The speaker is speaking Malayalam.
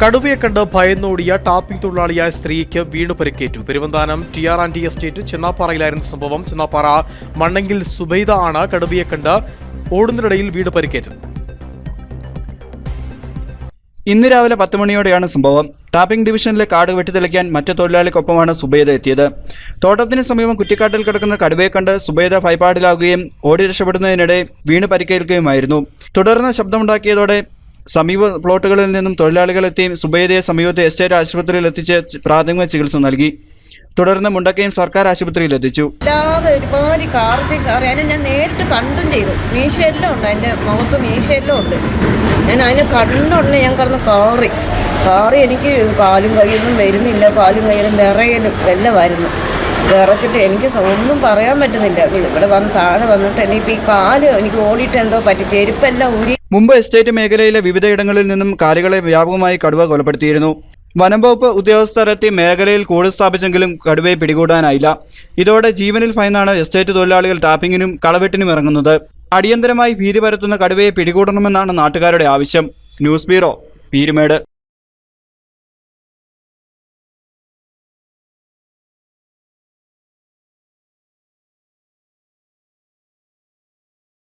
കടുവയെ കണ്ട് ഭയന്നോടിയ ടാപ്പിംഗ് തൊഴിലാളിയായ സ്ത്രീക്ക് വീണു പരിക്കേറ്റു. Peruvanthanam T R and estate ചെന്നാപ്പാറയിലായിരുന്ന സംഭവം. ചെന്നാപ്പാറ മണ്ണെങ്കിൽ സുബൈദ ആണ് കടുവയെ കണ്ട് ഓടുന്നതിനിടയിൽ വീട് പരിക്കേറ്റത്. ഇന്ന് രാവിലെ പത്ത് മണിയോടെയാണ് സംഭവം. ടാപ്പിംഗ് ഡിവിഷനിലെ കാട് വെട്ടിത്തെളിക്കാൻ മറ്റു തൊഴിലാളിക്കൊപ്പമാണ് സുബൈദ എത്തിയത്. തോട്ടത്തിന് സമീപം കുറ്റിക്കാട്ടിൽ കിടക്കുന്ന കടുവയെ കണ്ട് സുബൈദ ഭയപ്പാടിലാവുകയും ഓടി രക്ഷപ്പെടുന്നതിനിടെ വീണ് പരിക്കേൽക്കുകയുമായിരുന്നു. തുടർന്ന് ശബ്ദമുണ്ടാക്കിയതോടെ സമീപ പ്ലോട്ടുകളിൽ നിന്നും തൊഴിലാളികളെത്തിയും സുബൈദയെ സമീപത്തെ എസ്റ്റേറ്റ് ആശുപത്രിയിൽ എത്തിച്ച് പ്രാഥമിക ചികിത്സ നൽകി. തുടർന്ന് മുണ്ടക്കയം സർക്കാർ ആശുപത്രിയിൽ എത്തിച്ചു. അല്ലാതെ ഒരുപാട് കാർത്തി അറിയാനും ഞാൻ നേരിട്ട് കണ്ടും ചെയ്തു. മീശയെല്ലാം ഉണ്ട്. അതിന്റെ മുഖത്ത് മീശയെല്ലാം ഉണ്ട്. ഞാൻ അതിനെ കണ്ടുടനെ ഞാൻ കറന്ന് കാറി. കാറി എനിക്ക് കാലും കയ്യൊന്നും വരുന്നില്ല. കാലും കയ്യിലും വിറയലും വരുന്നു വിറച്ചിട്ട് എനിക്ക് ഒന്നും പറയാൻ പറ്റുന്നില്ല. ഇവിടെ വന്ന് താഴെ വന്നിട്ട് ഇനിയിപ്പോൾ ഈ കാൽ എനിക്ക് ഓടിയിട്ട് എന്തോ പറ്റി. ചെരുപ്പെല്ലാം ഊരി മുമ്പ് എസ്റ്റേറ്റ് മേഖലയിലെ വിവിധയിടങ്ങളിൽ നിന്നും കാലികളെ വ്യാപകമായി കടുവ കൊലപ്പെടുത്തിയിരുന്നു. വനംവകുപ്പ് ഉദ്യോഗസ്ഥരെത്തി മേഖലയിൽ കൂട് സ്ഥാപിച്ചെങ്കിലും കടുവയെ പിടികൂടാനായില്ല. ഇതോടെ ജീവനിൽ ഭയന്നാണ് എസ്റ്റേറ്റ് തൊഴിലാളികൾ ടാപ്പിങ്ങിനും കളവെട്ടിനും ഇറങ്ങുന്നത്. അടിയന്തരമായി ഭീതി പരത്തുന്ന കടുവയെ പിടികൂടണമെന്നാണ് നാട്ടുകാരുടെ ആവശ്യം. News bureau Peermade.